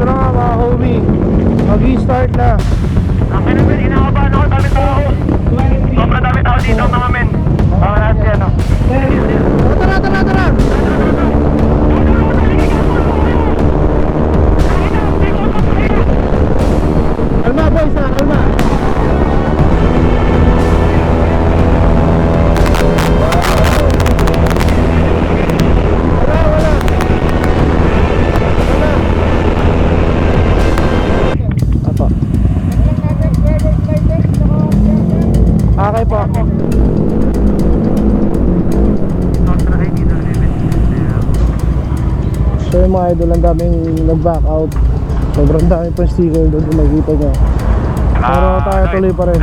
Ito na nga mga homie. Mag-i-start na. Akin naman, inakabahan ako, dami tao. Sobrang dami tao dito mga men. Mga natin ano. Tara, tara, tara! Kalma boys ha, kalma! Mga idol, ang daming nag-back out. Sobrang dami pa sticker doon kung makikita nyo. Pero tayo tuloy pa rin.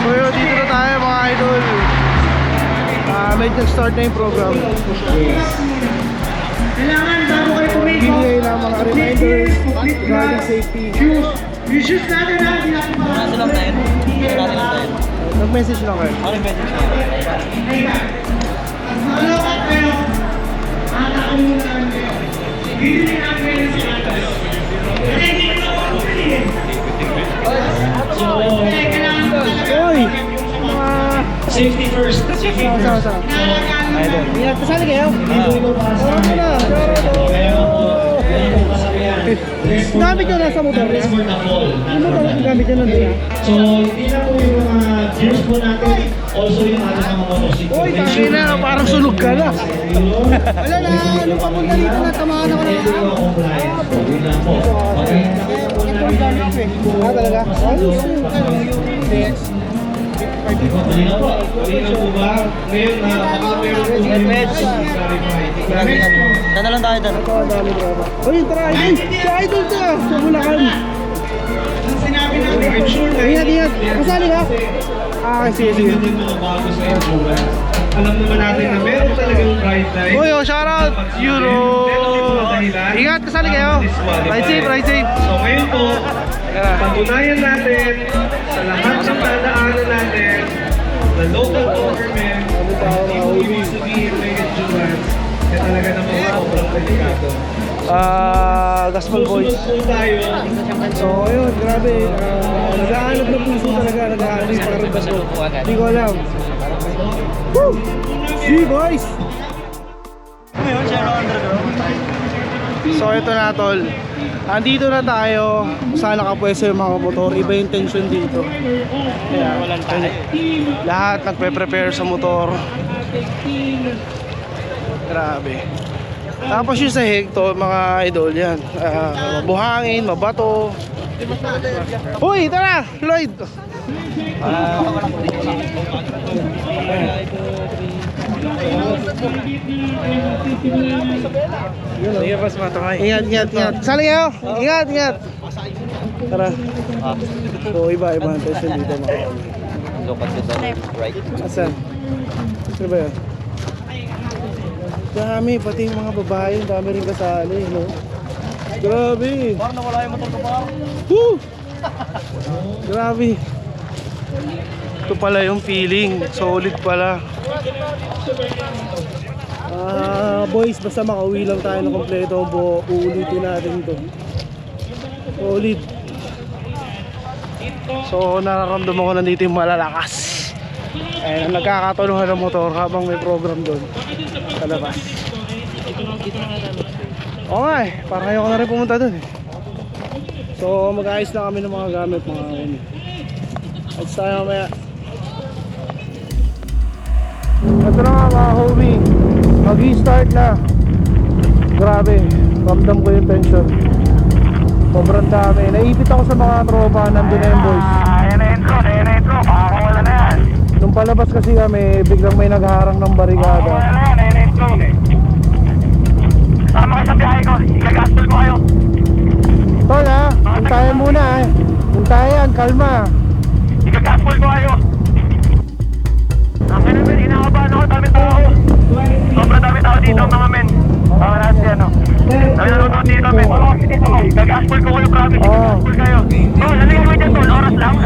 So dito na tayo mga idol. Ah, medyo nag-start na yung program. Yung shoes natin ha, hindi natin makakasal. Nag-message lang kayo. Ano ka kayo? Nakakalimutan kayo. Bibili natin kayo sa atas. Kasi hindi ko na bumili eh. So, kaya kailangan ko talaga. Uy! Mga... Safety first. Safety Sama, sama, sama. Idol. Ingat, kasali kayo? Ano na. Gamit nyo nasa motor niya? Yung motor yung gamit nyo niya? So, hindi na po yung mga gears po natin, also yung ating mga motorcycle. Uy, tangi na, parang sunog ka na. Wala na, nung papunta dito na, tamaan ako Ito yung compliance. So, yun lang po. Okay. Ah, talaga? Ayos. Kanina po. Kanina po ba? Ngayon na baka meron po kayo. Sana lang tayo doon. Uy, tara, idol! Si idol to! Sa Bulacan! Sinabi namin, I'm sure na Ingat, ingat! Kasali ka? Ah, sige, sige. Mga bago sa. Alam naman natin na meron talagang bright light. Uy, oh, shoutout! Euro! Ingat, kasali kayo! Ride safe, ride safe! So ngayon po, patunayan natin sa lahat ng dadaanan natin, the local government, ibig sabihin may endurance, na talaga naman sobrang delikado. Ah, Gaspol Boys. Susunod po tayo, So, ayun, grabe. Uh, nag-aanap ng puso talaga. Nag-aanap yung pakiramdam ko. Hindi ko alam. Woo! See, boys! So, ito na, tol. Andito na tayo. Saan nakapwesto yung mga motor. Iba yung tension dito. Kaya, lahat nagpe-prepare sa motor. Grabe. Tapos yung sa hekto, mga idol yan. Ah, buhangin, mabato. Uy, tara! Lloyd! Sige, boss, matamay. Ingat, ingat, ingat. Sali kayo! Ingat, ingat! Tara. So, iba, iba ang tension dito mga idol. Look at the right. Asan? Sino ba yun? Dami, pati yung mga babae, dami rin kasali, no? Grabe! Parang nawala yung motor ko pa. Woo! Grabe. Ito pala yung feeling. Solid pala. Ah, boys, basta makauwi lang tayo ng kompleto buo, uulitin natin to. Solid. So, nararamdaman ko nandito yung malalakas. Eh, nagkakatuluhan ng motor habang may program doon sa labas. Oo nga eh, parang ayoko na rin pumunta doon eh. So mag-ayos na kami ng mga gamit mga kami. At tayo mamaya. Ito na nga mga homie. Mag-i-start na. Grabe, ramdam ko yung tension. Sobrang dami. Naipit ako sa mga tropa, nandun na yung boys. Ah, ayan na intro, ayan na intro. Makakawala na yan. Nung palabas kasi kami, biglang may nagharang ng barikada. na yan, ayan na intro. Tama kayo sa biyahe ko, igagastol ko kayo. Tol ha, puntayan muna eh. Puntayan, kalma. Igagastol ko kayo. Dami tao. Sobrang dami tao dito mga men. Oo, lahat yan, no? Kami nanonood dito, men. Gag-aspol ko kayo, promise. Oo. Gag-aspol kayo. Oh, lalagyan ko dyan, tol. Oras lang.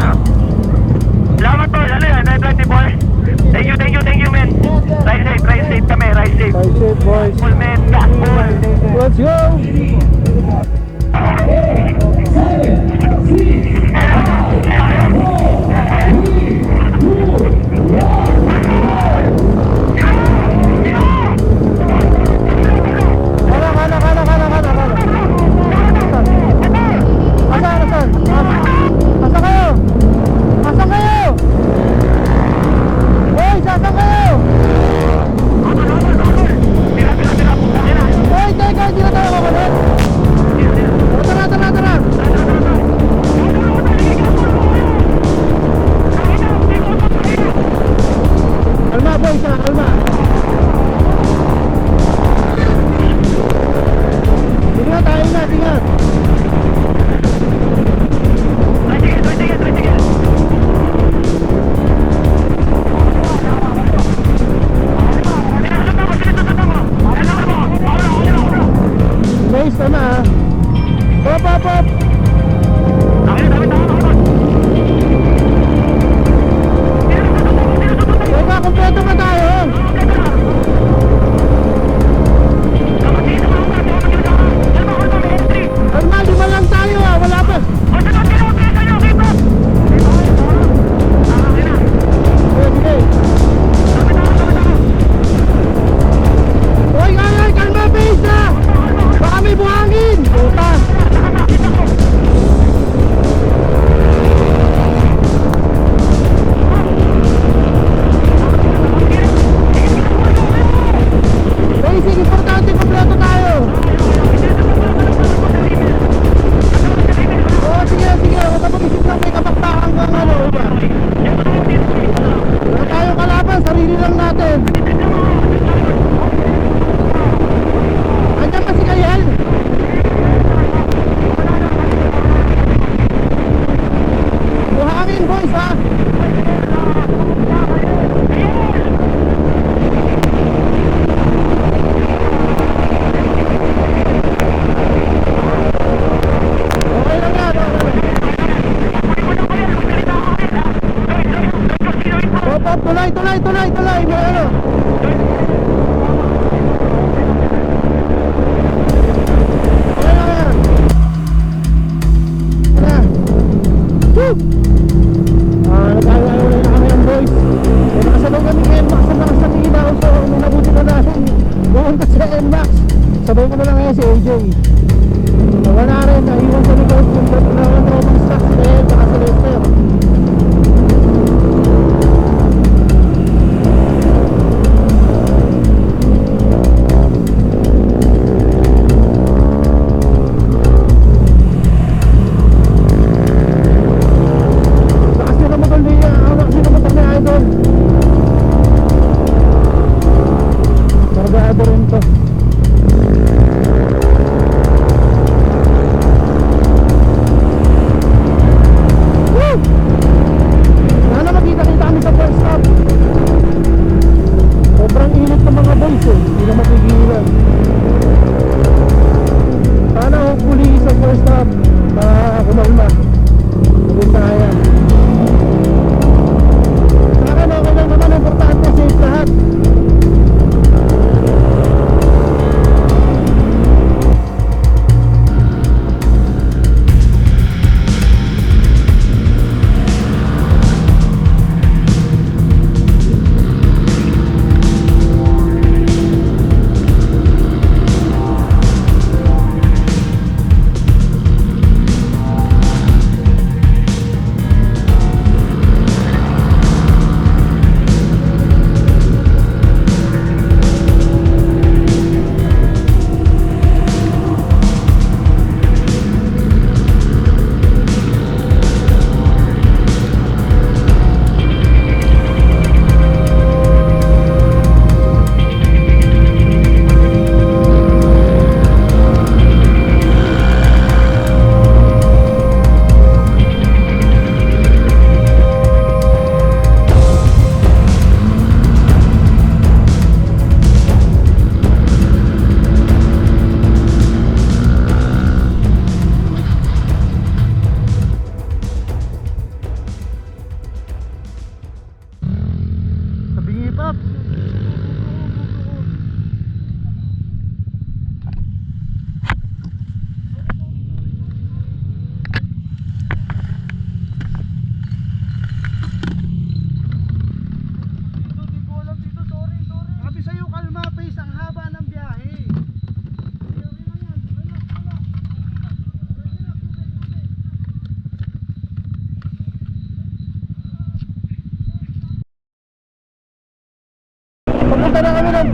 Hop, hop, tulay, tulay, tulay, tulay. May ano. Sabay ko na lang ngayon si AJ. Wala rin, naiwan sa likod yung naman ng stocks. Kaya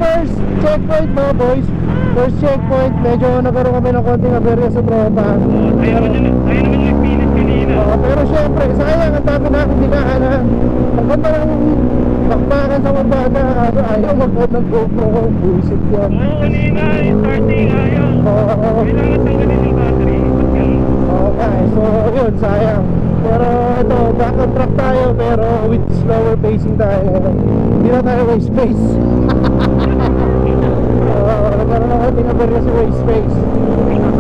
first checkpoint mga boys. First checkpoint, medyo nagkaroon kami ng konting aberya sa tropa. Kaya naman kaya naman yung pinis kanina. Oo, pero syempre, sayang ang dami natin dinaanan. Ang ganda ng bakbakan sa mabata. Ano, ayaw mag-on ng GoPro ko. Buisit yan. Oo, kanina, yung starting, ayaw. Oo, Kailangan tanggalin yung battery. Eh. So, yun, sayang. Pero ito, back on track tayo pero with slower pacing tayo. Hindi na tayo waste space. Oo, nagkaroon ng konting aberya sa waste space.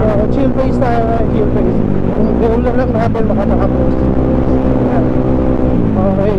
So, chill pace tayo, eh, chill pace. Kung goal lang lang natin, baka nakapos. Okay.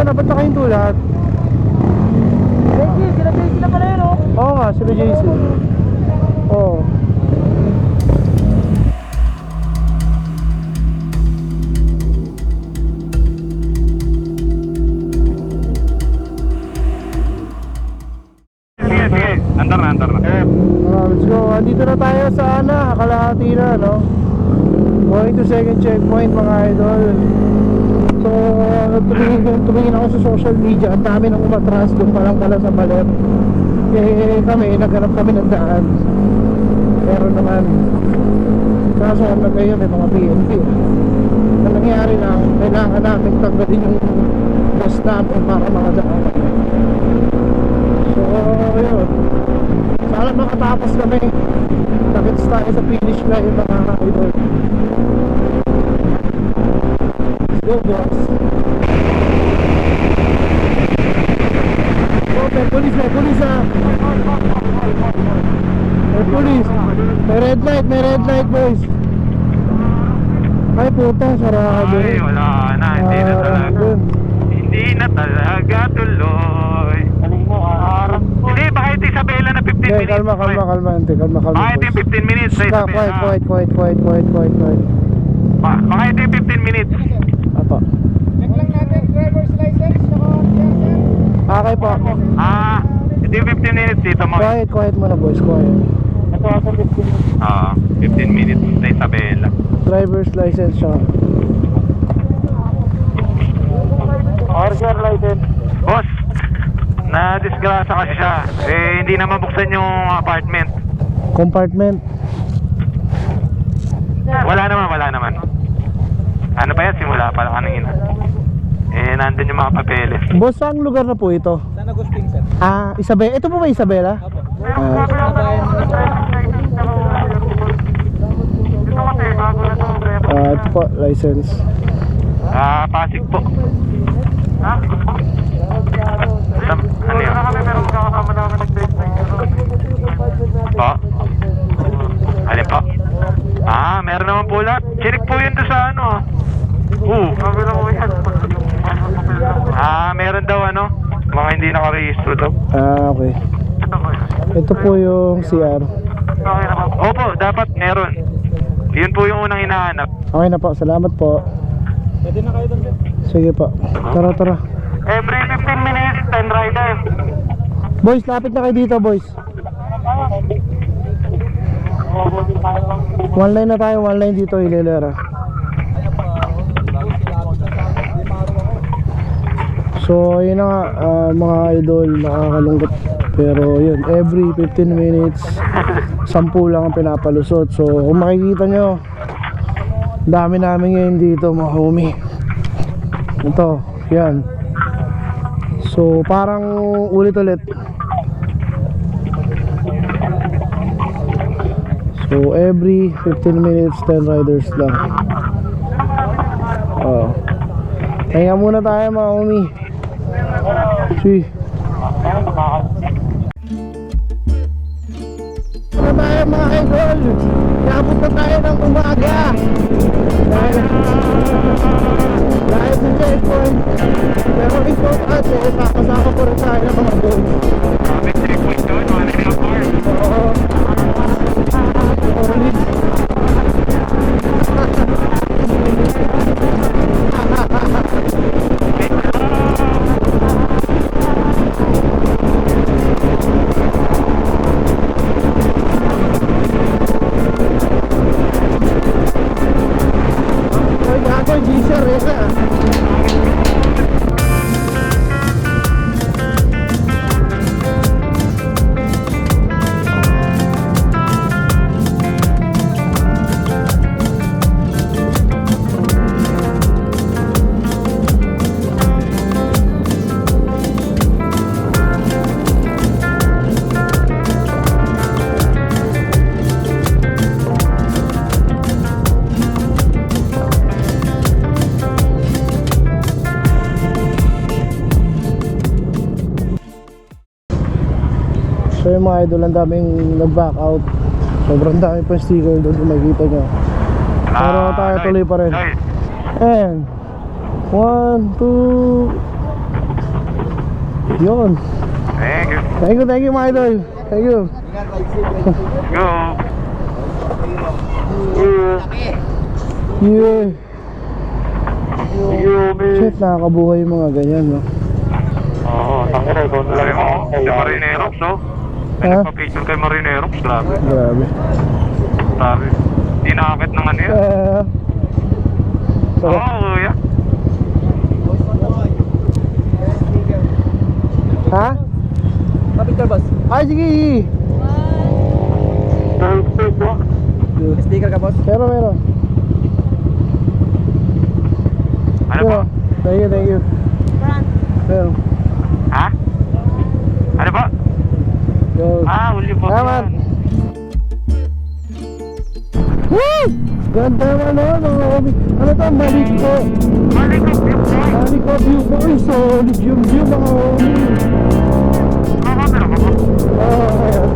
Asa na? Ba't kayong tulad? JC, sila JC na pala yun, oh. Oo nga, sila JC. Oo. Sige. Andar na, andar na. Ah, let's go. Andito na tayo sa Ana, kalahati na, no? Going to second checkpoint, mga idol. So, tumingin, tumingin ako sa social media. Ang dami nang umatras doon pa lang pala sa Baler. Eh, kami, naghanap kami ng daan. Pero naman, kaso ang nagkayo may mga PNP. Ang nangyari lang, kailangan namin tanggalin yung bus stop para makadaan. So, yun. Sana makatapos kami. Nakits tayo sa finish line mga idol. Boss. Oh, may police, may police ah. May police. May red light, may red light, boys. Ay, puta, sarado. Ay, wala na. Hindi na talaga. Hindi na talaga tuloy. Hindi, baka ito Isabela na 15 Okay, minutes. kalma, kalma, kalma, ante, kalma, kalma. Baka ito yung boys. 15 minutes sa Isabela. quiet, quiet, quiet, quiet, quiet, quiet, quiet. Ba- Baka ito yung 15 minutes. Okay po. Ah, ito yung 15 minutes dito mo. Quiet, quiet muna boys, quiet. Ah, 15 minutes sa Isabela. Driver's license siya. Boss, na-disgrasa kasi siya. Eh, hindi na mabuksan yung apartment. Compartment. Wala naman, wala naman. Ano pa yan? Simula pa lang kanina. Eh, nandun yung mga papeles. Boss, saan lugar na po ito? San Agustin, sir. Ah, Isabela. Ito po ba Isabela? Ah, ah, ito po, license. Ah, Pasig po. Ha? Ano yun? Po? Alin po? Ah, meron naman po lahat. Chinik po yun doon sa ano. ah. Oo. Meron daw ano. Mga hindi nakarehistro daw. Ah, okay. Ito po yung CR. Opo, dapat meron. Yun po yung unang hinahanap. Okay na po, salamat po. Pwede na kayo doon, sir. Sige po. Tara, tara. Every 15 minutes, 10 rider. Boys, lapit na kayo dito, boys. One line na tayo, one line dito, Ilelera. So, yun na nga, ah, mga idol, nakakalungkot. Pero yun, every 15 minutes, 10 lang ang pinapalusot. So, kung makikita nyo, dami namin ngayon dito, mga homie. Ito, yan. So, parang ulit-ulit. So, every 15 minutes, 10 riders lang. Oh. Kaya muna tayo mga homie. See. na tayo mga idol. Nabot na tayo ng umaga. Dahil, dahil sa checkpoint. Pero importante, kakasama ko rin tayo ng mga boys. Mga idol, ang daming nag-back out. Sobrang dami pa sticker doon kung makikita nyo. Pero tayo Lloyd, tuloy pa rin. And, one, two, yun. Thank you. Thank you, thank you mga idol. Thank you. Go. Yeah. You, Shit, nakakabuhay yung mga ganyan, no? Oo, tangina ko. Sabi mo, si Marinerox, no? May Ha? nagpa-picture kay Marinerox, grabe. Grabe. Grabe. Di nakakit ng ano yan. Uh, so, Oo, kuya. ha? Kapit boss. Ay, sige. Sticker ka, boss. Meron, meron. Ano ba? Thank you, thank you. Meron. Ha? Ano ba? Yo. Ah, huli po. Salamat. Woo! Ganda naman no, mga homie. Ano to, Maliko. Maliko view ko. Uy, solid yung view mga homie. Kakamera ko ba? Oo, ayan.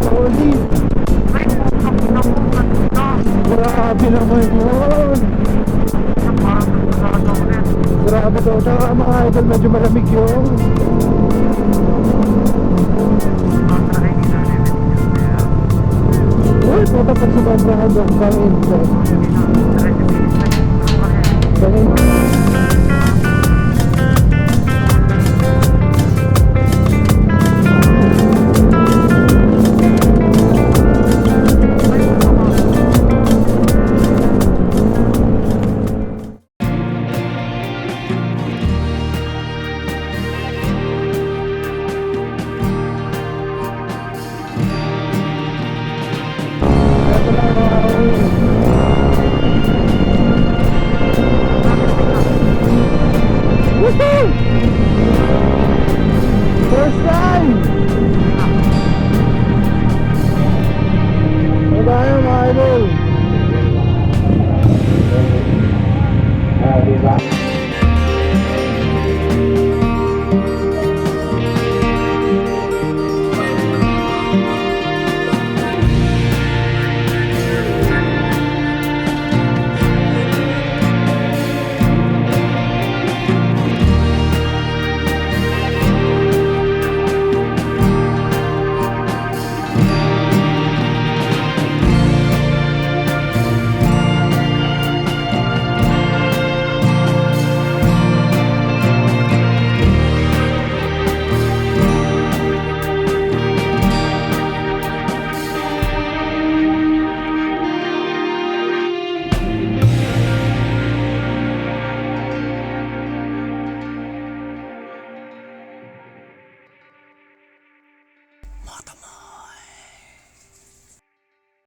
Solid. Grabe naman yun. Grabe to. Tsaka mga idol, medyo malamig yun. Uy, puta pag sumabrahan doon. Bangin. Bangin.